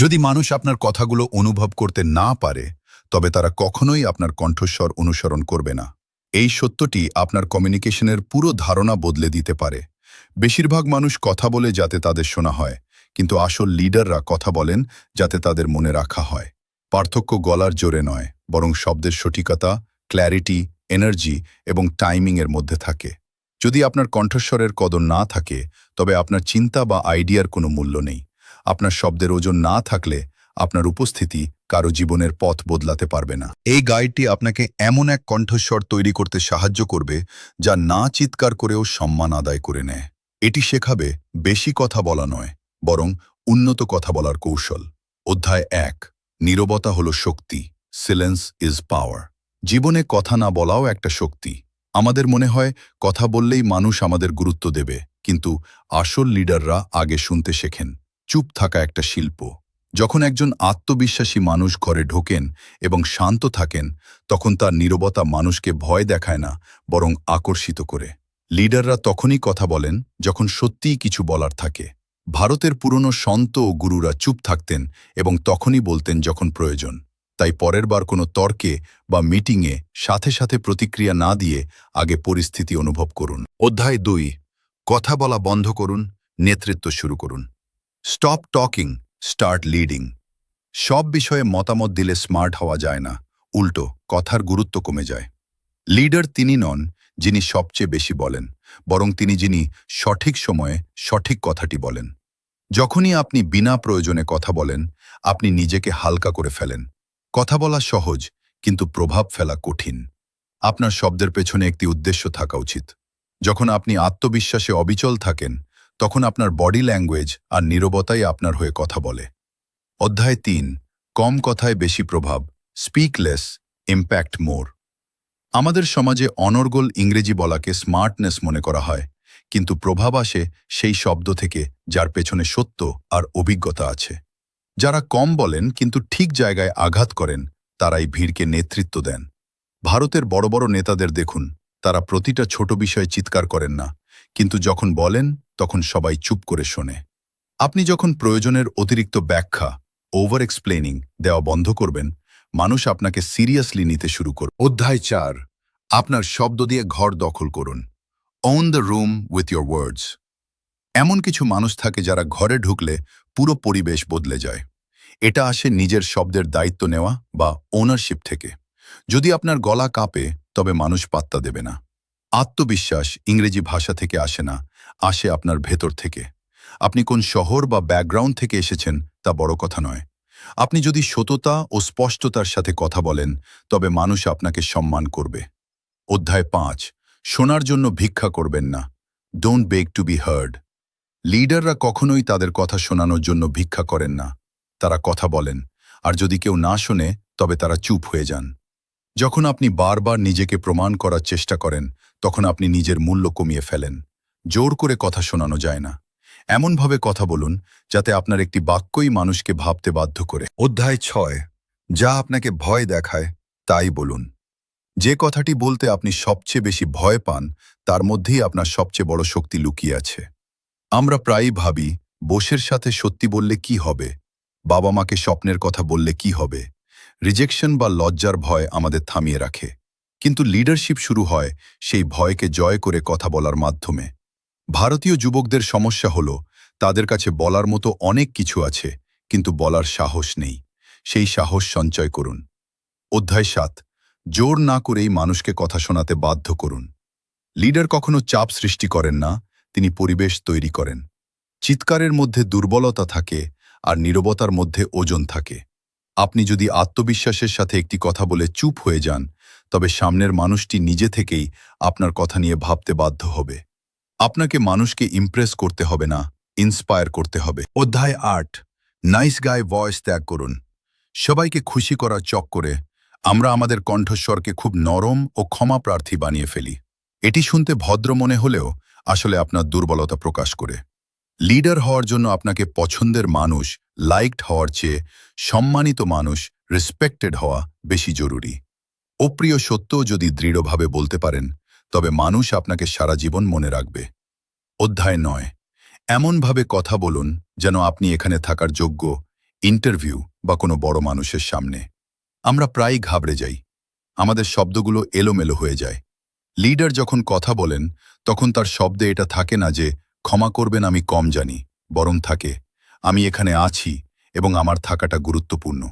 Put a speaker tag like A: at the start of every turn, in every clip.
A: যদি মানুষ আপনার কথাগুলো অনুভব করতে না পারে, তবে তারা কখনোই আপনার কণ্ঠস্বর অনুসরণ করবে না। এই সত্যটি আপনার কমিউনিকেশনের পুরো ধারণা বদলে দিতে পারে। বেশিরভাগ মানুষ কথা বলে যাতে তাদের শোনা হয়, কিন্তু আসল লিডাররা কথা বলেন যাতে তাদের মনে রাখা হয়। পার্থক্য গলার জোরে নয়, বরং শব্দের সঠিকতা ক্ল্যারিটি এনার্জি এবং টাইমিংয়ের মধ্যে থাকে। যদি আপনার কণ্ঠস্বরের কদর না থাকে, তবে আপনার চিন্তা বা আইডিয়ার কোনো মূল্য নেই। আপনার শব্দের ওজন না থাকলে আপনার উপস্থিতি কারও জীবনের পথ বদলাতে পারবে না। এই গাইডটি আপনাকে এমন এক কণ্ঠস্বর তৈরি করতে সাহায্য করবে যা না চিৎকার করেও সম্মান আদায় করে নেয়। এটি শেখাবে বেশি কথা বলা নয়, বরং উন্নত কথা বলার কৌশল। অধ্যায় এক, নীরবতা হল শক্তি। সিলেন্স ইজ পাওয়ার জীবনে কথা না বলাও একটা শক্তি। আমাদের মনে হয় কথা বললেই মানুষ আমাদের গুরুত্ব দেবে, কিন্তু আসল লিডাররা আগে শুনতে শেখেন। চুপ থাকা একটা শিল্প। যখন একজন আত্মবিশ্বাসী মানুষ ঘরে ঢোকেন এবং শান্ত থাকেন, তখন তার নীরবতা মানুষকে ভয় দেখায় না, বরং আকর্ষিত করে। লিডাররা তখনই কথা বলেন যখন সত্যিই কিছু বলার থাকে। ভারতের পুরনো সন্ত ও গুরুরা চুপ থাকতেন এবং তখনই বলতেন যখন প্রয়োজন। তাই পরের বার কোনো তর্কে বা মিটিংয়ে সাথে সাথে প্রতিক্রিয়া না দিয়ে আগে পরিস্থিতি অনুভব করুন। অধ্যায় দুই, কথা বলা বন্ধ করুন, নেতৃত্ব শুরু করুন। স্টপ টকিং স্টার্ট লিডিং সব বিষয়ে মতামত দিলে স্মার্ট হওয়া যায় না। উল্টো, কথার গুরুত্ব কমে যায়। লিডার তিনি নন, যিনি সবচেয়ে বেশি বলেন, বরং তিনি যিনি সঠিক সময়ে সঠিক কথাটি বলেন। যখনই আপনি বিনা প্রয়োজনে কথা বলেন, আপনি নিজেকে হালকা করে ফেলেন। কথা বলা সহজ, কিন্তু প্রভাব ফেলা কঠিন। আপনার শব্দের পেছনে একটি উদ্দেশ্য থাকা উচিত। যখন আপনি আত্মবিশ্বাসে অবিচল থাকেন তখন আপনার বডি ল্যাঙ্গুয়েজ আর নীরবতাই আপনার হয়ে কথা বলে। অধ্যায় তিন, কম কথায় বেশি প্রভাব স্পিকলেস ইম্প্যাক্ট মোর আমাদের সমাজে অনর্গল ইংরেজি বলাকে স্মার্টনেস মনে করা হয়, কিন্তু প্রভাব আসে সেই শব্দ থেকে যার পেছনে সত্য আর অভিজ্ঞতা আছে। যারা কম বলেন কিন্তু ঠিক জায়গায় আঘাত করেন, তারাই ভিড়কে নেতৃত্ব দেন। ভারতের বড় বড় নেতাদের দেখুন, তারা প্রতিটা ছোট বিষয়ে চিৎকার করেন না। কিন্তু যখন বলেন, তখন সবাই চুপ করে শোনে। আপনি যখন প্রয়োজনের অতিরিক্ত ব্যাখ্যা ওভার এক্সপ্লেনিং দেওয়া বন্ধ করবেন, মানুষ আপনাকে সিরিয়াসলি নিতে শুরু করবে। অধ্যায় চার, আপনার শব্দ দিয়ে ঘর দখল করুন। On the room with your words এমন কিছু মানুষ থাকে যারা ঘরে ঢুকলে পুরো পরিবেশ বদলে যায়। এটা আসে নিজের শব্দের দায়িত্ব নেওয়া বা ওনারশিপ থেকে। যদি আপনার গলা কাঁপে, তবে মানুষ পাত্তা দেবে না। আত্মবিশ্বাস ইংরেজি ভাষা থেকে আসে না, আসে আপনার ভেতর থেকে। আপনি কোন শহর বা ব্যাকগ্রাউন্ড থেকে এসেছেন তা বড় কথা নয়। আপনি যদি সততা ও স্পষ্টতার সাথে কথা বলেন, তবে মানুষ আপনাকে সম্মান করবে। অধ্যায় পাঁচ, শোনার জন্য ভিক্ষা করবেন না। Don't beg to be heard লিডাররা কখনোই তাদের কথা শোনানোর জন্য ভিক্ষা করেন না। তারা কথা বলেন, আর যদি কেউ না শোনে, তবে তারা চুপ হয়ে যান। যখন আপনি বারবার নিজেকে প্রমাণ করার চেষ্টা করেন তখন আপনি নিজের মূল্য কমিয়ে ফেলেন। জোর করে কথা শোনানো যায় না। এমনভাবে কথা বলুন, যাতে আপনার একটি বাক্যই মানুষকে ভাবতে বাধ্য করে। অধ্যায় ছয়, যা আপনাকে ভয় দেখায়, তাই বলুন। যে কথাটি বলতে আপনি সবচেয়ে বেশি ভয় পান, তার মধ্যেই আপনার সবচেয়ে বড় শক্তি লুকিয়ে আছে। আমরা প্রায়ই ভাবি, বোসের সাথে সত্যি বললে কি হবে? বাবা মাকে স্বপ্নের কথা বললে কি হবে? রিজেকশন বা লজ্জার ভয় আমাদের থামিয়ে রাখে। কিন্তু লিডারশিপ শুরু হয় সেই ভয়কে জয় করে কথা বলার মাধ্যমে। ভারতীয় যুবকদের সমস্যা হল, তাদের কাছে বলার মতো অনেক কিছু আছে, কিন্তু বলার সাহস নেই। সেই সাহস সঞ্চয় করুন। অধ্যায় সাত, জোর না করেই মানুষকে কথা শোনাতে বাধ্য করুন। লিডার কখনো চাপ সৃষ্টি করেন না, তিনি পরিবেশ তৈরি করেন। চিৎকারের মধ্যে দুর্বলতা থাকে আর নীরবতার মধ্যে ওজন থাকে। আপনি যদি আত্মবিশ্বাসের সাথে একটি কথা বলে চুপ হয়ে যান তবে সামনের মানুষটি নিজে থেকেই আপনার কথা নিয়ে ভাবতে বাধ্য হবে। আপনাকে মানুষকে ইমপ্রেস করতে হবে না ইন্সপায়ার করতে হবে। অধ্যায় আট নাইস গায়ে ভয়েস ত্যাগ করুন। সবাইকে খুশি করার চক করে আমরা আমাদের কণ্ঠস্বরকে খুব নরম ও ক্ষমা প্রার্থী বানিয়ে ফেলি। এটি শুনতে ভদ্র মনে হলেও আসলে আপনার দুর্বলতা প্রকাশ করে। লিডার হওয়ার জন্য আপনাকে পছন্দের মানুষ লাইকড হওয়ার চেয়ে সম্মানিত মানুষ রেসপেক্টেড হওয়া বেশি জরুরি। অপ্রিয় সত্যও যদি দৃঢ়ভাবে বলতে পারেন, তবে মানুষ আপনাকে সারা জীবন মনে রাখবে। অধ্যায় নয়। এমনভাবে কথা বলুন যেন আপনি এখানে থাকার যোগ্য, ইন্টারভিউ বা কোনো বড় মানুষের সামনে। আমরা প্রায়ই ঘাবড়ে যাই। আমাদের শব্দগুলো এলোমেলো হয়ে যায়। লিডার যখন কথা বলেন, তখন তার শব্দে এটা থাকে না যে, ক্ষমা করবেন, আমি কম জানি। বরং থাকে, আমি এখানে আছি এবং আমার থাকাটা গুরুত্বপূর্ণ।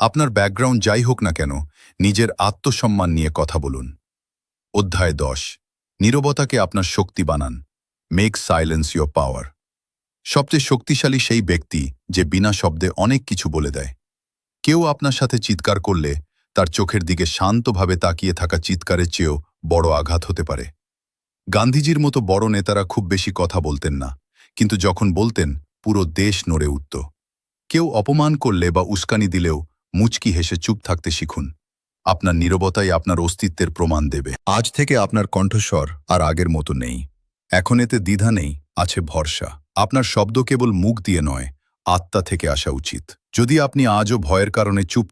A: আপনার ব্যাকগ্রাউন্ড যাই হোক না কেন, নিজের আত্মসম্মান নিয়ে কথা বলুন। অধ্যায় দশ, নীরবতাকে আপনার শক্তি বানান। মেক সাইলেন্স ইয়োর পাওয়ার সবচেয়ে শক্তিশালী সেই ব্যক্তি যে বিনা শব্দে অনেক কিছু বলে দেয়। কেউ আপনার সাথে চিৎকার করলে তার চোখের দিকে শান্তভাবে তাকিয়ে থাকা চিৎকারের চেয়েও বড় আঘাত হতে পারে। গান্ধীজির মতো বড় নেতারা খুব বেশি কথা বলতেন না, কিন্তু যখন বলতেন, পুরো দেশ নড়ে উঠত। কেউ অপমান করলে বা উস্কানি দিলেও মুচকি হেসে চুপ থাকতে শিখুন। আপনার নিরবতাই আপনার অস্তিত্বের প্রমাণ দেবে। আজ থেকে আপনার কণ্ঠস্বর আর আগের মতো নেই। এখন এতে দ্বিধা নেই, আছে ভরসা। আপনার শব্দ কেবল মুখ দিয়ে নয়, আত্মা থেকে আসা উচিত। যদি আপনি আজও ভয়ের কারণে চুপ